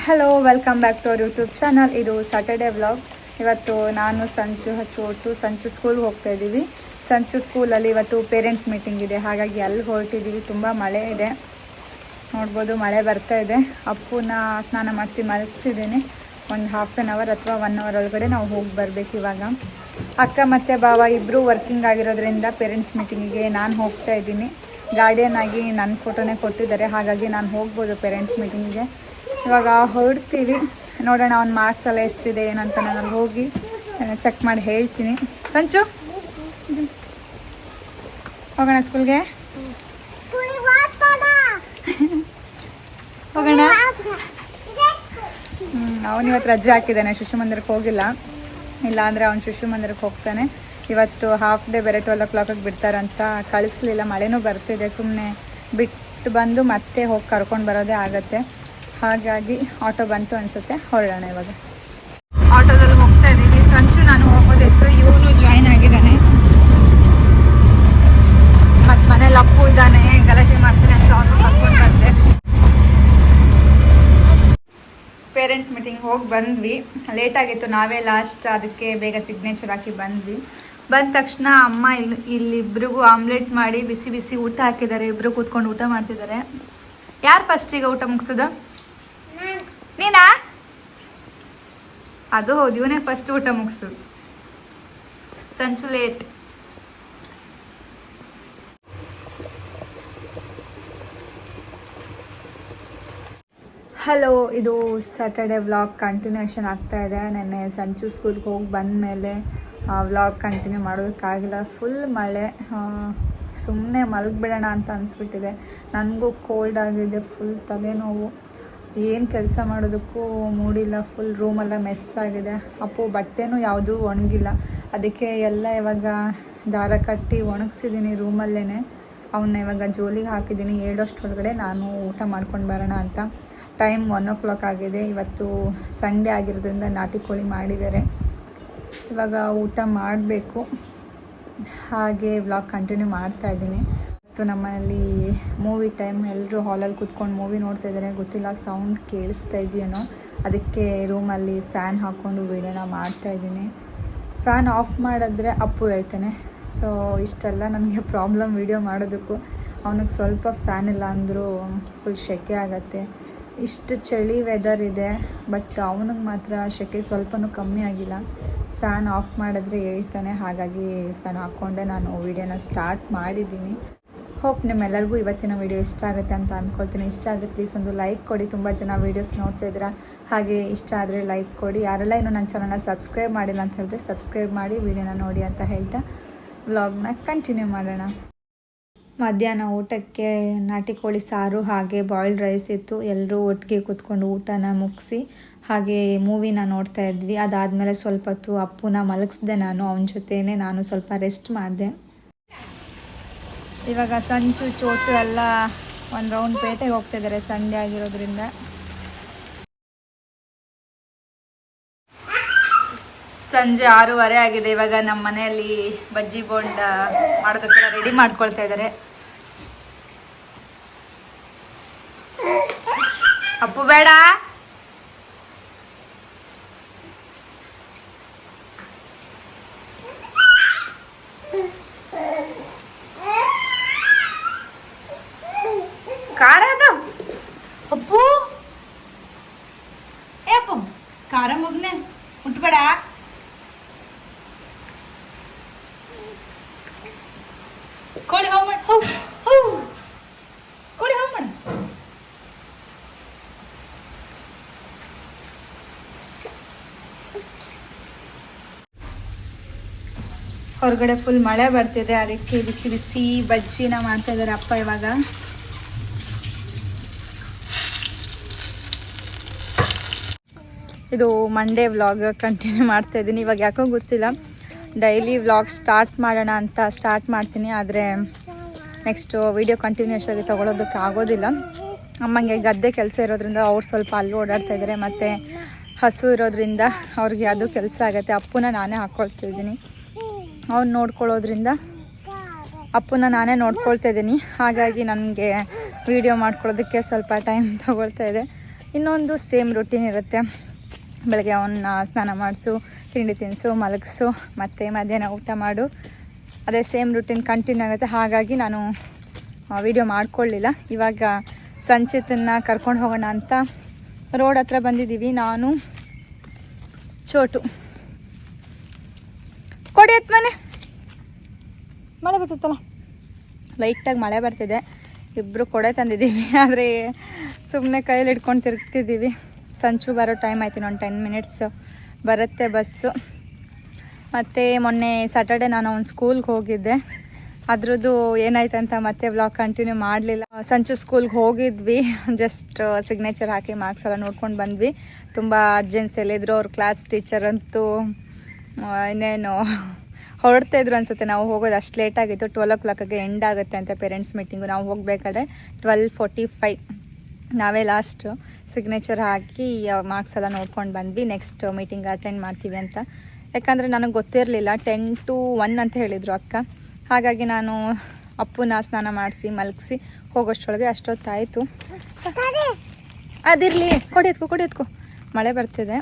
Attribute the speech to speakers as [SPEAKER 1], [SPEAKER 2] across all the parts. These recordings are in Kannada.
[SPEAKER 1] Hello welcome back to our YouTube channel ಇದು ಸಾಟರ್ಡೆ ವ್ಲಾಗ್ ಇವತ್ತು ನಾನು ಸಂಚು ಹಚ್ಚು ಹೊಟ್ಟು ಸಂಚು ಸ್ಕೂಲ್ಗೆ ಹೋಗ್ತಾ ಇದ್ದೀವಿ. ಸಂಚು ಸ್ಕೂಲಲ್ಲಿ ಇವತ್ತು ಪೇರೆಂಟ್ಸ್ ಮೀಟಿಂಗ್ ಇದೆ. ಹಾಗಾಗಿ ಅಲ್ಲಿ ಹೊರಟಿದ್ದೀವಿ. ತುಂಬ ಮಳೆ ಇದೆ. ನೋಡ್ಬೋದು ಮಳೆ ಬರ್ತಾ ಇದೆ. ಅಪ್ಪುನ ಸ್ನಾನ ಮಾಡಿಸಿ ಮಲಗಿಸಿದ್ದೀನಿ. ಒಂದು ಹಾಫ್ ಆನ್ ಅವರ್ ಅಥವಾ ಒನ್ ಅವರ್ ಒಳಗಡೆ ನಾವು ಹೋಗಿ ಬರಬೇಕು ಇವಾಗ. ಅಕ್ಕ ಮತ್ತು ಬಾವ ಇಬ್ಬರು ವರ್ಕಿಂಗ್ ಆಗಿರೋದ್ರಿಂದ ಪೇರೆಂಟ್ಸ್ ಮೀಟಿಂಗಿಗೆ ನಾನು ಹೋಗ್ತಾ ಇದ್ದೀನಿ. ಗಾರ್ಡಿಯನ್ ಆಗಿ ನನ್ನ ಫೋಟೋನೇ ಕೊಟ್ಟಿದ್ದಾರೆ. ಹಾಗಾಗಿ ನಾನು ಹೋಗ್ಬೋದು ಪೇರೆಂಟ್ಸ್ ಮೀಟಿಂಗಿಗೆ ಇವಾಗ ಹೊರಡ್ತೀವಿ. ನೋಡೋಣ ಅವ್ನ ಮಾರ್ಕ್ಸ್ ಎಲ್ಲ ಎಷ್ಟಿದೆ ಏನಂತ ನಾನು ಹೋಗಿ ಚೆಕ್ ಮಾಡಿ ಹೇಳ್ತೀನಿ. ಸಂಚು? ಹೋಗೋಣ ಸ್ಕೂಲ್ಗೆ ಹೋಗೋಣ. ಅವನು ಇವತ್ತು ರಜೆ ಹಾಕಿದ್ದಾನೆ ಶಿಶು ಮಂದಿರಕ್ಕೆ ಹೋಗಿಲ್ಲ. ಇಲ್ಲ ಅಂದರೆ ಅವ್ನು ಶಿಶು ಮಂದಿರಕ್ಕೆ ಹೋಗ್ತಾನೆ. ಇವತ್ತು ಹಾಫ್ ಡೇ ಬೇರೆ ಟ್ವೆಲ್ ಓ ಕ್ಲಾಕಿಗೆ ಬಿಡ್ತಾರಂತ ಕಳಿಸ್ಲಿಲ್ಲ ಮಳೆನೂ ಬರ್ತಿದೆ ಸುಮ್ಮನೆ ಬಿಟ್ಟು ಬಂದು ಮತ್ತೆ ಹೋಗಿ ಕರ್ಕೊಂಡು ಬರೋದೇ ಆಗತ್ತೆ. ಹಾಗಾಗಿ ಆಟೋ ಬಂತು ಅನ್ಸುತ್ತೆ, ಹೊರಡೋಣ ಇವಾಗ. ಆಟೋದಲ್ಲಿ ಹೋಗ್ತಾ ಇದ್ದೀವಿ ಸಂಚು ನಾನು ಹೋಗೋದಿತ್ತು. ಇವನು ಜಾಯ್ನ್ ಆಗಿದ್ದಾನೆ. ಮತ್ತು ಮನೇಲಿ ಅಪ್ಪು ಇದ್ದಾನೆ. ಗಲಾಟೆ ಮಾಡ್ತಾನೆ ಅಂತ ಅವನು ಕರ್ಕೊಂಡು ಬಂದೆ. ಪೇರೆಂಟ್ಸ್ ಮೀಟಿಂಗ್ ಹೋಗಿ ಬಂದ್ವಿ. ಲೇಟ್ ಆಗಿತ್ತು. ನಾವೇ ಲಾಸ್ಟ್ ಅದಕ್ಕೆ ಬೇಗ ಸಿಗ್ನೇಚರ್ ಹಾಕಿ ಬಂದ್ವಿ. ಬಂದ ತಕ್ಷಣ ಅಮ್ಮ ಇಲ್ಲಿ ಇಲ್ಲಿಬ್ರಿಗೂ ಆಮ್ಲೆಟ್ ಮಾಡಿ ಬಿಸಿ ಬಿಸಿ ಊಟ ಹಾಕಿದ್ದಾರೆ. ಇಬ್ರು ಕೂತ್ಕೊಂಡು ಊಟ ಮಾಡ್ತಿದ್ದಾರೆ. ಯಾರು ಫಸ್ಟ್ ಈಗ ಊಟ ಮುಗಿಸೋದು ನೀನಾ ಅದು ಹೌದು. ಇವನೇ ಫಸ್ಟ್ ಊಟ ಮುಗಿಸು. ಸಂಚು ಲೇಟ್ ಹಲೋ ಇದು ಸ್ಯಾಟರ್ಡೆ ವ್ಲಾಗ್ ಕಂಟಿನ್ಯೂಷನ್ ಆಗ್ತಾ ಇದೆ. ನೆನ್ನೆ ಸಂಚು ಸ್ಕೂಲ್ಗೆ ಹೋಗಿ ಬಂದ ಮೇಲೆ ವ್ಲಾಗ್ ಕಂಟಿನ್ಯೂ ಮಾಡೋದಕ್ಕಾಗಿಲ್ಲ. ಫುಲ್ ಮಳೆ. ಸುಮ್ಮನೆ ಮಲಗಿಬಿಡೋಣ ಅಂತ ಅನಿಸ್ಬಿಟ್ಟಿದೆ. ನನಗೂ ಕೋಲ್ಡ್ ಆಗಿದೆ. ಫುಲ್ ತಲೆನೋವು. ಏನು ಕೆಲಸ ಮಾಡೋದಕ್ಕೂ ಮೂಡಿಲ್ಲ ಫುಲ್ ರೂಮೆಲ್ಲ ಮೆಸ್ ಆಗಿದೆ. ಅಪ್ಪು ಬಟ್ಟೆನೂ ಯಾವುದೂ ಒಣಗಿಲ್ಲ. ಅದಕ್ಕೆ ಎಲ್ಲ ಇವಾಗ ದಾರ ಕಟ್ಟಿ ಒಣಗಿಸಿದ್ದೀನಿ ರೂಮಲ್ಲೇ ಅವನ್ನ ಇವಾಗ ಜೋಲಿಗೆ ಹಾಕಿದ್ದೀನಿ ಏಳಷ್ಟರೊಳಗಡೆ ನಾನು ಊಟ ಮಾಡ್ಕೊಂಡು ಬರೋಣ ಅಂತ. ಟೈಮ್ ಒನ್ ಓ ಕ್ಲಾಕ್ ಆಗಿದೆ. ಇವತ್ತು ಸಂಡೇ ಆಗಿರೋದ್ರಿಂದ ನಾಟಿ ಕೋಳಿ ಮಾಡಿದ್ದಾರೆ. ಇವಾಗ ಊಟ ಮಾಡಬೇಕು. ಹಾಗೆ ವ್ಲಾಗ್ ಕಂಟಿನ್ಯೂ ಮಾಡ್ತಾ ಇದ್ದೀನಿ ನಮ್ಮಲ್ಲಿ ಮೂವಿ ಟೈಮ್ ಎಲ್ಲರೂ ಹಾಲಲ್ಲಿ ಕೂತ್ಕೊಂಡು ಮೂವಿ ನೋಡ್ತಾ ಇದ್ದಾರೆ. ಗೊತ್ತಿಲ್ಲ ಸೌಂಡ್ ಕೇಳಿಸ್ತಾ ಇದೆಯೇನೋ. ಅದಕ್ಕೆ ರೂಮಲ್ಲಿ ಫ್ಯಾನ್ ಹಾಕ್ಕೊಂಡು ವೀಡಿಯೋನ ಮಾಡ್ತಾ ಇದ್ದೀನಿ. ಫ್ಯಾನ್ ಆಫ್ ಮಾಡಿದ್ರೆ ಅಪ್ಪು ಹೇಳ್ತಾನೆ. ಸೊ ಇಷ್ಟೆಲ್ಲ ನನಗೆ ಪ್ರಾಬ್ಲಮ್ ವೀಡಿಯೋ ಮಾಡೋದಕ್ಕೂ. ಅವನಿಗೆ ಸ್ವಲ್ಪ ಫ್ಯಾನ್ ಇಲ್ಲ ಅಂದರೂ ಫುಲ್ ಸೆಕೆ ಆಗತ್ತೆ. ಇಷ್ಟು ಚಳಿ ವೆದರ್ ಇದೆ ಬಟ್ ಅವನಿಗೆ ಮಾತ್ರ ಸೆಕೆ ಸ್ವಲ್ಪನೂ ಕಮ್ಮಿ ಆಗಿಲ್ಲ. ಫ್ಯಾನ್ ಆಫ್ ಮಾಡಿದ್ರೆ ಹೇಳ್ತಾನೆ. ಹಾಗಾಗಿ ಫ್ಯಾನ್ ಹಾಕ್ಕೊಂಡೆ ನಾನು ವೀಡಿಯೋನ ಸ್ಟಾರ್ಟ್ ಮಾಡಿದ್ದೀನಿ. ಹೋಪ್ ನಿಮ್ಮೆಲ್ಲರಿಗೂ ಇವತ್ತಿನ ವೀಡಿಯೋ ಇಷ್ಟ ಆಗುತ್ತೆ ಅಂತ ಅಂದ್ಕೊಳ್ತೀನಿ ಇಷ್ಟ ಆದರೆ ಪ್ಲೀಸ್ ಒಂದು ಲೈಕ್ ಕೊಡಿ. ತುಂಬ ಜನ ವೀಡಿಯೋಸ್ ನೋಡ್ತಾ ಇದ್ದೀರಾ. ಹಾಗೆ ಇಷ್ಟ ಆದರೆ ಲೈಕ್ ಕೊಡಿ. ಯಾರೆಲ್ಲ ಇನ್ನೂ ನನ್ನ ಚಾನಲ್ನ ಸಬ್ಸ್ಕ್ರೈಬ್ ಮಾಡಿಲ್ಲ ಅಂತ ಹೇಳಿದ್ರೆ ಸಬ್ಸ್ಕ್ರೈಬ್ ಮಾಡಿ ವೀಡಿಯೋನ ನೋಡಿ ಅಂತ ಹೇಳ್ತಾ ವ್ಲಾಗ್ನ ಕಂಟಿನ್ಯೂ ಮಾಡೋಣ. ಮಧ್ಯಾಹ್ನ ಊಟಕ್ಕೆ ನಾಟಿ ಕೋಳಿ ಸಾರು ಹಾಗೆ ಬಾಯ್ಲ್ಡ್ ರೈಸ್ ಇತ್ತು. ಎಲ್ಲರೂ ಒಟ್ಟಿಗೆ ಕೂತ್ಕೊಂಡು ಊಟನ ಮುಗಿಸಿ, ಹಾಗೆ ಮೂವಿನ ನೋಡ್ತಾ ಇದ್ವಿ. ಅದಾದಮೇಲೆ ಸ್ವಲ್ಪ ಹೊತ್ತು ಅಪ್ಪುನ ಮಲಗಿಸ್ದೆ ನಾನು. ಅವನ ಜೊತೆನೇ ನಾನು ಸ್ವಲ್ಪ ರೆಸ್ಟ್ ಮಾಡಿದೆ. ಇವಾಗ ಸಂಚು, ಚೋಟು ಎಲ್ಲ ಒಂದು ರೌಂಡ್ ಪೇಟೆಗೆ ಹೋಗ್ತಿದ್ದಾರೆ ಸಂಡೆ ಆಗಿರೋದ್ರಿಂದ. ಸಂಜೆ ಆರೂವರೆ ಆಗಿದೆ. ಇವಾಗ ನಮ್ಮ ಮನೆಯಲ್ಲಿ ಬಜ್ಜಿ ಬೋಂಡ ಮಾಡೋದಕ್ಕೆಲ್ಲ ರೆಡಿ ಮಾಡ್ಕೊಳ್ತಾ ಇದ್ದಾರೆ. ಅಪ್ಪು ಬೇಡ ಖಾರ ಅದು ಅಪ್ಪು ಏ ಅಪ್ಪು ಖಾರ ಮಗ್ನೆ ಮುಟ್ಬೇಡ ಕೋಳಿ ಹೋಗ್ ಮಾಡಿ ಹೋ ಹೋ ಕೋಳಿ ಹೊರಗಡೆ ಫುಲ್ ಮಳೆ ಬರ್ತಿದೆ. ಅದಕ್ಕೆ ಬಿಸಿ ಬಿಸಿ ಬಜ್ಜಿನ ಮಾಡ್ತಾ ಇದ್ದಾರೆ ಅಪ್ಪ ಇವಾಗ. ಇದು ಮಂಡೇ ವ್ಲಾಗ್ ಕಂಟಿನ್ಯೂ ಮಾಡ್ತಾ ಇದ್ದೀನಿ. ಇವಾಗ ಯಾಕೋ ಗೊತ್ತಿಲ್ಲ. ಡೈಲಿ ವ್ಲಾಗ್ ಸ್ಟಾರ್ಟ್ ಮಾಡೋಣ ಅಂತ ಸ್ಟಾರ್ಟ್ ಮಾಡ್ತೀನಿ, ಆದರೆ ನೆಕ್ಸ್ಟು ವೀಡಿಯೋ ಕಂಟಿನ್ಯೂಸ್ ಆಗಿ ತೊಗೊಳೋದಕ್ಕೆ ಆಗೋದಿಲ್ಲ. ಅಮ್ಮಂಗೆ ಗದ್ದೆ ಕೆಲಸ ಇರೋದ್ರಿಂದ ಅವ್ರು ಸ್ವಲ್ಪ ಅಲ್ಲಿ ಓಡಾಡ್ತಾ ಇದ್ದಾರೆ ಮತ್ತು ಹಸು ಇರೋದ್ರಿಂದ ಅವ್ರಿಗೆ ಅದು ಕೆಲಸ ಆಗುತ್ತೆ. ಅಪ್ಪುನ ನಾನೇ ಹಾಕ್ಕೊಳ್ತಿದ್ದೀನಿ ಅವ್ನು ನೋಡ್ಕೊಳ್ಳೋದ್ರಿಂದ ಅಪ್ಪನ ನಾನೇ ನೋಡ್ಕೊಳ್ತಾ ಇದ್ದೀನಿ. ಹಾಗಾಗಿ ನನಗೆ ವೀಡಿಯೋ ಮಾಡ್ಕೊಳ್ಳೋದಕ್ಕೆ ಸ್ವಲ್ಪ ಟೈಮ್ ತೊಗೊಳ್ತಾ ಇದೆ. ಇನ್ನೊಂದು ಸೇಮ್ ರುಟೀನ್ ಇರುತ್ತೆ. ಬೆಳಗ್ಗೆ ಅವನ್ನ ಸ್ನಾನ ಮಾಡಿಸು ತಿಂಡಿ ತಿನಿಸು, ಮಲಗಿಸು, ಮತ್ತು ಮಧ್ಯಾಹ್ನ ಊಟ ಮಾಡು. ಅದೇ ಸೇಮ್ ರುಟೀನ್ ಕಂಟಿನ್ಯೂ ಆಗುತ್ತೆ. ಹಾಗಾಗಿ ನಾನು ವಿಡಿಯೋ ಮಾಡ್ಕೊಳ್ಳಿಲ್ಲ. ಇವಾಗ ಸಂಚಿತನ್ನ ಕರ್ಕೊಂಡು ಹೋಗೋಣ ಅಂತ ರೋಡ್ ಹತ್ರ ಬಂದಿದ್ದೀವಿ. ನಾನು, ಚೋಟು. ಕೊಡಿ ಹತ್ತು ಮನೆ. ಮಳೆ ಬರ್ತಿತ್ತಲ್ಲ ಲೈಟಾಗಿ ಮಳೆ ಬರ್ತಿದೆ. ಇಬ್ಬರು ಕೊಡೆ ತಂದಿದ್ದೀವಿ. ಆದರೆ ಸುಮ್ಮನೆ ಕೈಯಲ್ಲಿ ಇಟ್ಕೊಂಡು ತಿರುಗ್ತಿದ್ದೀವಿ. ಸಂಚು ಬರೋ ಟೈಮ್ ಆಯ್ತು ಇನ್ನೊಂದು ಟೆನ್ ಮಿನಿಟ್ಸ್ ಬರುತ್ತೆ ಬಸ್ಸು. ಮತ್ತು ಮೊನ್ನೆ ಸ್ಯಾಟರ್ಡೆ ನಾನು ಅವ್ನು ಸ್ಕೂಲ್ಗೆ ಹೋಗಿದ್ದೆ. ಅದ್ರದ್ದು ಏನಾಯ್ತು ಅಂತ ಮತ್ತೆ ವ್ಲಾಗ್ ಕಂಟಿನ್ಯೂ ಮಾಡಲಿಲ್ಲ. ಸಂಚು ಸ್ಕೂಲ್ಗೆ ಹೋಗಿದ್ವಿ. ಜಸ್ಟ್ ಸಿಗ್ನೇಚರ್ ಹಾಕಿ ಮಾರ್ಕ್ಸ್ ಎಲ್ಲ ನೋಡ್ಕೊಂಡು ಬಂದ್ವಿ. ತುಂಬ ಅರ್ಜೆನ್ಸಿಯಲ್ಲಿದ್ದರು ಅವ್ರ ಕ್ಲಾಸ್ ಟೀಚರ್ ಅಂತೂ ಇನ್ನೇನು ಹೊರಡ್ತಾ ಇದ್ರು ಅನ್ಸುತ್ತೆ. ನಾವು ಹೋಗೋದು ಅಷ್ಟು ಲೇಟ್ ಆಗಿತ್ತು. ಟ್ವೆಲ್ ಓ ಕ್ಲಾಕಿಗೆ ಎಂಡ್ ಆಗುತ್ತೆ ಅಂತ ಪೇರೆಂಟ್ಸ್ ಮೀಟಿಂಗು ನಾವು ಹೋಗಬೇಕಾದ್ರೆ ಟ್ವೆಲ್ ಫೋರ್ಟಿ ಫೈ ನಾವೇ ಲಾಸ್ಟು ಸಿಗ್ನೇಚರ್ ಹಾಕಿ ಮಾರ್ಕ್ಸ್ ಎಲ್ಲ ನೋಡ್ಕೊಂಡು ಬಂದ್ವಿ. ನೆಕ್ಸ್ಟ್ ಮೀಟಿಂಗ್ ಅಟೆಂಡ್ ಮಾಡ್ತೀವಿ ಅಂತ. ಯಾಕಂದರೆ ನನಗೆ ಗೊತ್ತಿರಲಿಲ್ಲ. ಟೆನ್ ಟು ಒನ್ ಅಂತ ಹೇಳಿದರು ಅಕ್ಕ. ಹಾಗಾಗಿ ನಾನು ಅಪ್ಪನ ಸ್ನಾನ ಮಾಡಿಸಿ, ಮಲಗಿಸಿ ಹೋಗೋಷ್ಟೊಳಗೆ ಅಷ್ಟೊತ್ತಾಯಿತು. ಅದಿರಲಿ ಕೊಡಿ ಕೊಡಿಯತ್ಕು. ಕೊಡಿ ಎತ್ಕೊ ಮಳೆ ಬರ್ತಿದೆ.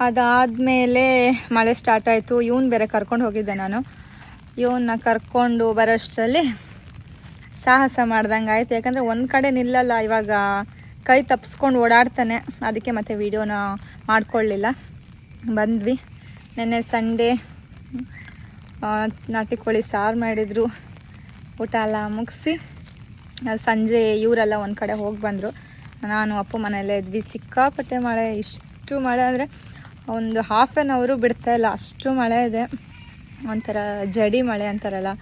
[SPEAKER 1] ಅದಾದಮೇಲೆ ಮಳೆ ಸ್ಟಾರ್ಟ್ ಆಯಿತು. ಇವನು ಬೇರೆ ಕರ್ಕೊಂಡು ಹೋಗಿದ್ದೆ ನಾನು. ಇವನ್ನ ಕರ್ಕೊಂಡು ಬರೋಷ್ಟರಲ್ಲಿ ಸಾಹಸ ಮಾಡ್ದಂಗೆ ಆಯಿತು. ಯಾಕಂದರೆ ಒಂದು ಕಡೆ ನಿಲ್ಲಲ್ಲ, ಇವಾಗ ಕೈ ತಪ್ಪಿಸ್ಕೊಂಡು ಓಡಾಡ್ತಾನೆ. ಅದಕ್ಕೆ ಮತ್ತೆ ವೀಡಿಯೋನ ಮಾಡ್ಕೊಳ್ಳಿಲ್ಲ. ಬಂದ್ವಿ. ನೆನ್ನೆ ಸಂಡೇ ನಾಟಿ ಕೋಳಿ ಸಾರು ಮಾಡಿದರು. ಊಟ ಎಲ್ಲ ಮುಗಿಸಿ ಸಂಜೆ ಇವರೆಲ್ಲ ಒಂದು ಕಡೆ ಹೋಗಿ ಬಂದರು. ನಾನು ಅಪ್ಪು ಮನೆಯಲ್ಲೇ ಇದ್ವಿ. ಸಿಕ್ಕಾಪಟ್ಟೆ ಮಳೆ, ಇಷ್ಟು ಮಳೆ ಅಂದರೆ ಒಂದು ಹಾಫ್ ಆನ್ ಅವರು ಬಿಡ್ತಾ ಇಲ್ಲ. ಅಷ್ಟು ಮಳೆ ಇದೆ. ಒಂಥರ ಜಡಿ ಮಳೆ ಅಂತಾರಲ್ಲ,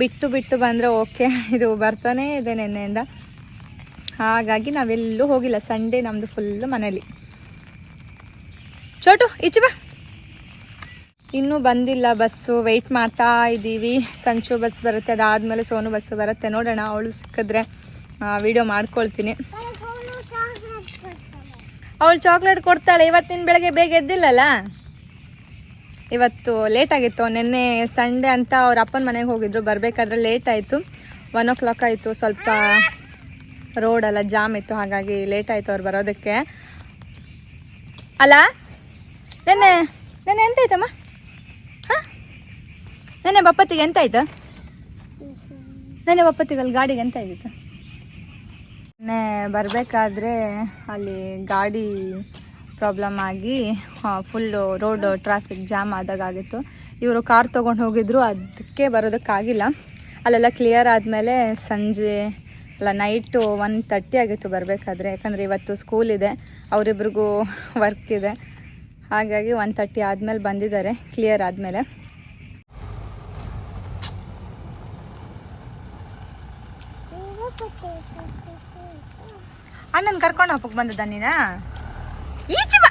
[SPEAKER 1] ಬಿಟ್ಟು ಬಿಟ್ಟು ಬಂದರೆ ಓಕೆ ಇದು ಬರ್ತಾನೇ ಇದೆ ನಿನ್ನೆಯಿಂದ. ಹಾಗಾಗಿ ನಾವೆಲ್ಲೂ ಹೋಗಿಲ್ಲ ಸಂಡೇ ನಮ್ಮದು ಫುಲ್ಲು ಮನೇಲಿ. ಚೋಟು, ಈಚೆ ಬಾ. ಇನ್ನೂ ಬಂದಿಲ್ಲ ಬಸ್ಸು ವೆಯ್ಟ್ ಮಾಡ್ತಾ ಇದ್ದೀವಿ. ಸಂಚು ಬಸ್ ಬರುತ್ತೆ, ಅದಾದಮೇಲೆ ಸೋನು ಬಸ್ಸು ಬರುತ್ತೆ. ನೋಡೋಣ, ಅವಳು ಸಿಕ್ಕಿದ್ರೆ ವಿಡಿಯೋ ಮಾಡ್ಕೊಳ್ತೀನಿ. ಅವಳು ಚಾಕ್ಲೇಟ್ ಕೊಡ್ತಾಳೆ, ಇವತ್ತಿನ ಬೆಳಗ್ಗೆ ಬೇಗ ಎದ್ದಿಲ್ಲಲ್ಲ? ಇವತ್ತು ಲೇಟ್ ಆಗಿತ್ತು. ನಿನ್ನೆ ಸಂಡೇ ಅಂತ ಅವ್ರ ಅಪ್ಪನ ಮನೆಗೆ ಹೋಗಿದ್ರು. ಬರಬೇಕಾದ್ರೆ ಲೇಟ್ ಆಯಿತು. ಒನ್ ಓ ಕ್ಲಾಕ್ ಆಯಿತು. ಸ್ವಲ್ಪ ರೋಡೆಲ್ಲ ಜಾಮ್ ಇತ್ತು. ಹಾಗಾಗಿ ಲೇಟ್ ಆಯಿತು ಅವ್ರು ಬರೋದಕ್ಕೆ. ಅಲ್ಲ? ನೆನ್ನೆ ನೆನ್ನೆ ಎಂತ ಆಯ್ತಮ್ಮ ಹಾಂ? ನೆನ್ನೆ ಬಪ್ಪತ್ತಿಗೆ ಎಂತ ಆಯ್ತು ನೆನ್ನೆ ಬಪ್ಪತ್ತಿಗೆ ಅಲ್ಲಿ ಗಾಡಿಗೆ ಎಂತ ಆಯ್ತು ನೆನ್ನೆ ಬರಬೇಕಾದ್ರೆ ಅಲ್ಲಿ ಗಾಡಿ ಪ್ರಾಬ್ಲಮ್ ಆಗಿ ಫುಲ್ಲು ರೋಡ್ ಟ್ರಾಫಿಕ್ ಜಾಮ್ ಆದಾಗ ಆಗಿತ್ತು ಇವರು ಕಾರ್ ತೊಗೊಂಡು ಹೋಗಿದ್ರು ಅದಕ್ಕೆ ಬರೋದಕ್ಕಾಗಿಲ್ಲ. ಅಲ್ಲೆಲ್ಲ ಕ್ಲಿಯರ್ ಆದಮೇಲೆ ಸಂಜೆ, ಅಲ್ಲ ನೈಟು ಒನ್ ತರ್ಟಿ ಆಗಿತ್ತು ಬರಬೇಕಾದ್ರೆ. ಯಾಕಂದರೆ ಇವತ್ತು ಸ್ಕೂಲ್ ಇದೆ, ಅವರಿಬ್ರಿಗೂ ವರ್ಕ್ ಇದೆ. ಹಾಗಾಗಿ ಒನ್ ತರ್ಟಿ ಆದಮೇಲೆ ಬಂದಿದ್ದಾರೆ ಕ್ಲಿಯರ್ ಆದಮೇಲೆ. ಅಣ್ಣನ ಕರ್ಕೊಂಡು ಹಬ್ಬಕ್ಕೆ ಬಂದದ ನೀನಾ? ಈಚೆ ಬಾ.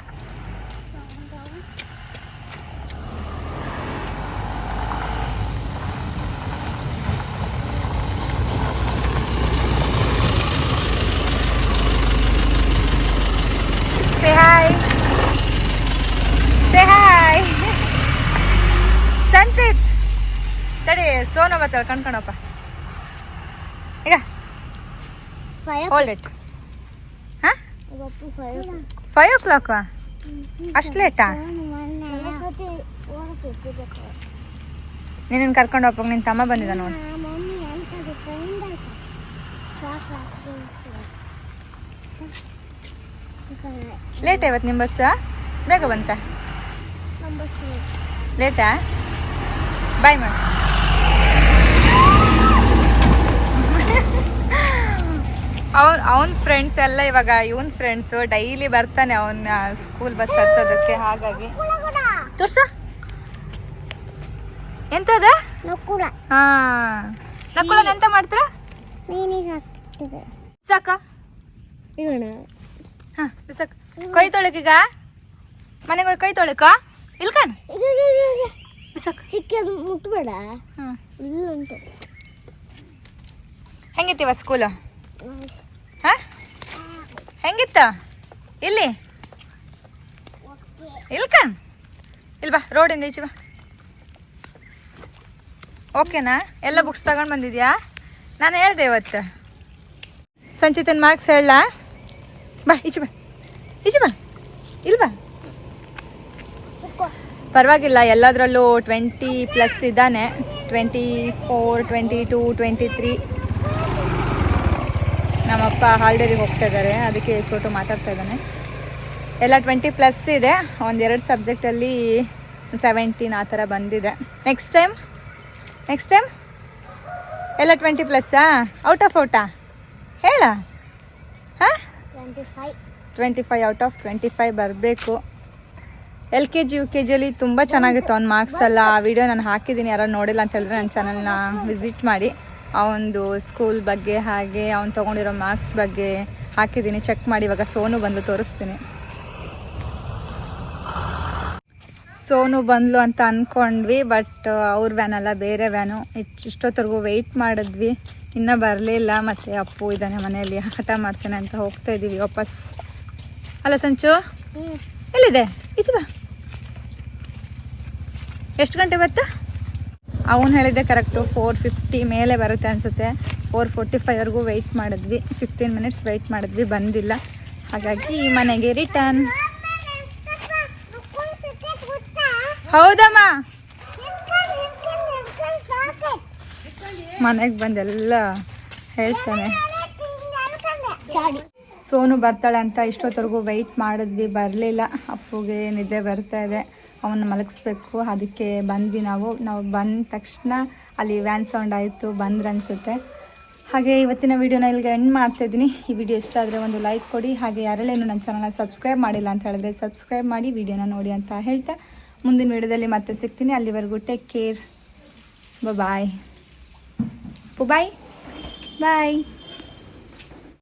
[SPEAKER 1] Say hi. Say hi. Sanchit ತಡಿ ಸೋನ ಬತ್ತಾಳ ಕಣ್ಕಣಪ್ಪ. ಈಗ. ಹೋಲ್ಡ್ ಇಟ್ ಹಾಂ ಫೈವ್ ಓ ಕ್ಲಾಕ್? ಅಷ್ಟು ಲೇಟಾ? ನಿನ್ನ ಕರ್ಕೊಂಡು ಹೋಗ ನಿನ್ನ ತಮ್ಮ ಬಂದಿದ್ದ ನೋಡಿ. ಲೇಟ್ ಇವತ್ತು ನಿಮ್ಮ ಬಸ್ ಬೇಗ ಬಂತ? ಲೇಟಾ? ಬಾಯ್ ಮಾಡಿ. ಅವ್ನ ಅವನ ಫ್ರೆಂಡ್ಸ್ ಎಲ್ಲ ಇವಾಗ ಇವನ್ ಫ್ರೆಂಡ್ಸು ಡೈಲಿ ಬರ್ತಾನೆ ಅವನ ಸ್ಕೂಲ್ ಬಸ್ ಹರ್ಸೋದಕ್ಕೆ. ಹಾಗಾಗಿ. ತೋರ್ಸ. ಎಂತದ? ಹಾ. ನಕ್ಕುಳನ್ ಎಂತ ಮಾಡ್ತೀರ? ಸಾಕ ಹಾ ಬಿಸಾಕ್ ಕೈ ತೊಳಕೀಗ? ಮನೆಗೆ ಹೋಗಿ ಕೈ ತೊಳಕ? ಇಲ್ಕಣ ಬಿಸಾಕ್
[SPEAKER 2] ಚಿಕ್ಕದು ಮುಟ್ಬೇಡ. ಅಂತ
[SPEAKER 1] ಹೆಂಗಿತ್ತೀವ ಸ್ಕೂಲು ಹೆಂಗಿತ್ತ? ಇಲ್ಲಿ? ಇಲ್ಕಣ್ ಇಲ್ ಬಾ ರೋಡಿಂದ ಈಚೆ ಬಾ. ಓಕೆನಾ ಎಲ್ಲ ಬುಕ್ಸ್ ತಗೊಂಡು ಬಂದಿದ್ಯಾ? ನಾನು ಹೇಳ್ದೆ ಇವತ್ತು. ಸಂಚಿತನ್ ಮಾರ್ಕ್ಸ್ ಹೇಳ ಬಾ, ಈಚೆ ಬಾ. ಈಚೆ ಬಾ. ಇಲ್ಲಿ ಬಾ. ಪರವಾಗಿಲ್ಲ, ಎಲ್ಲದರಲ್ಲೂ ಟ್ವೆಂಟಿ ಪ್ಲಸ್ ಇದ್ದಾನೆ. Twenty four twenty two twenty three ನಮ್ಮಪ್ಪ ಹಾಲ್ಡೇರಿಗೆ ಹೋಗ್ತಾ ಇದ್ದಾರೆ. ಅದಕ್ಕೆ ಚೋಟು ಮಾತಾಡ್ತಾ ಇದ್ದಾನೆ. ಎಲ್ಲ ಟ್ವೆಂಟಿ ಪ್ಲಸ್ ಇದೆ. ಒಂದೆರಡು ಸಬ್ಜೆಕ್ಟಲ್ಲಿ ಸೆವೆಂಟೀನ್ ಆ ಥರ ಬಂದಿದೆ. ನೆಕ್ಸ್ಟ್ ಟೈಮ್ ನೆಕ್ಸ್ಟ್ ಟೈಮ್ ಎಲ್ಲ ಟ್ವೆಂಟಿ ಪ್ಲಸ್ಸಾ ಔಟ್ ಆಫ್ ಔಟಾ ಹೇಳ. ಹಾಂ?
[SPEAKER 2] Twenty five
[SPEAKER 1] out of twenty five ಬರಬೇಕು. L K G U K ಜಿಯಲ್ಲಿ ತುಂಬ ಚೆನ್ನಾಗಿತ್ತು. ಅವ್ನ ಮಾರ್ಕ್ಸ್ ಎಲ್ಲ ಆ ವಿಡಿಯೋ ನಾನು ಹಾಕಿದ್ದೀನಿ. ಯಾರು ನೋಡಿಲ್ಲ ಅಂತ ಹೇಳಿದ್ರೆ ನನ್ನ ಚಾನಲ್ನ ವಿಸಿಟ್ ಮಾಡಿ. ಆ ಒಂದು ಸ್ಕೂಲ್ ಬಗ್ಗೆ ಹಾಗೆ ಅವ್ನು ತೊಗೊಂಡಿರೋ ಮಾರ್ಕ್ಸ್ ಬಗ್ಗೆ ಹಾಕಿದ್ದೀನಿ. ಚೆಕ್ ಮಾಡಿ ಇವಾಗ ಸೋನು ಬಂದು ತೋರಿಸ್ತೀನಿ. ಸೋನು ಬಂದ್ಲು ಅಂತ ಅಂದ್ಕೊಂಡ್ವಿ ಬಟ್ ಅವ್ರ ವ್ಯಾನ್ ಅಲ್ಲ ಬೇರೆ ವ್ಯಾನು ಇಷ್ಟೊತ್ತರೆಗೂ ವೆಯ್ಟ್ ಮಾಡಿದ್ವಿ. ಇನ್ನೂ ಬರಲಿಲ್ಲ ಮತ್ತು ಅಪ್ಪು ಇದ್ದಾನೆ ಮನೆಯಲ್ಲಿ ಹಠ ಮಾಡ್ತಾನೆ ಅಂತ ಹೋಗ್ತಾ ಇದ್ದೀವಿ ವಾಪಸ್. ಅಲ್ಲ ಸಂಚು? ಎಲ್ಲಿದೆ? ಈಚೆ ಬಾ. ಎಷ್ಟು ಗಂಟೆ ಬತ್ತ ಅವನು ಹೇಳಿದ್ದೆ ಕರೆಕ್ಟು ಫೋರ್ ಫಿಫ್ಟಿ ಮೇಲೆ ಬರುತ್ತೆ ಅನಿಸುತ್ತೆ. ಫೋರ್ ಫೋರ್ಟಿ ಫೈವ್ವರೆಗೂ ವೆಯ್ಟ್ ಮಾಡಿದ್ವಿ. ಫಿಫ್ಟೀನ್ ಮಿನಿಟ್ಸ್ ವೆಯ್ಟ್ ಮಾಡಿದ್ವಿ, ಬಂದಿಲ್ಲ. ಹಾಗಾಗಿ ಈ ಮನೆಗೆ ರಿಟರ್ನ್ ಹೌದಮ್ಮ. ಮನೆಗೆ ಬಂದೆಲ್ಲ ಹೇಳ್ತಾನೆ. ಸೋನು ಬರ್ತಾಳೆ ಅಂತ ಇಷ್ಟೊತ್ತವರೆಗೂ ವೆಯ್ಟ್ ಮಾಡಿದ್ವಿ, ಬರಲಿಲ್ಲ. ಅಪ್ಪುಗೆ ನಿದ್ದೆ ಬರ್ತಾ ಇದೆ. ಅವನ್ನ ಮಲಗಿಸ್ಬೇಕು. ಅದಕ್ಕೆ ಬಂದ್ವಿ ನಾವು. ನಾವು ಬಂದ ತಕ್ಷಣ ಅಲ್ಲಿ ವ್ಯಾನ್ ಸೌಂಡ್ ಆಯಿತು, ಬಂದ್ರೆ ಅನಿಸುತ್ತೆ. ಹಾಗೆ ಇವತ್ತಿನ ವೀಡಿಯೋನ ಇಲ್ಲಿಗೆ ಎಂಡ್ ಮಾಡ್ತಾ ಇದ್ದೀನಿ. ಈ ವಿಡಿಯೋ ಇಷ್ಟ ಆದರೆ ಒಂದು ಲೈಕ್ ಕೊಡಿ. ಹಾಗೆ ಯಾರಲ್ಲೇನು ನನ್ನ ಚಾನಲ್ನ ಸಬ್ಸ್ಕ್ರೈಬ್ ಮಾಡಿಲ್ಲ ಅಂತ ಹೇಳಿದ್ರೆ ಸಬ್ಸ್ಕ್ರೈಬ್ ಮಾಡಿ ವಿಡಿಯೋನ ನೋಡಿ ಅಂತ ಹೇಳ್ತಾ ಮುಂದಿನ ವಿಡಿಯೋದಲ್ಲಿ ಮತ್ತೆ ಸಿಗ್ತೀನಿ. ಅಲ್ಲಿವರೆಗೂ ಟೇಕ್ ಕೇರ್ ಬಾಯ್ ಬಾಯ್ ಬಾಯ್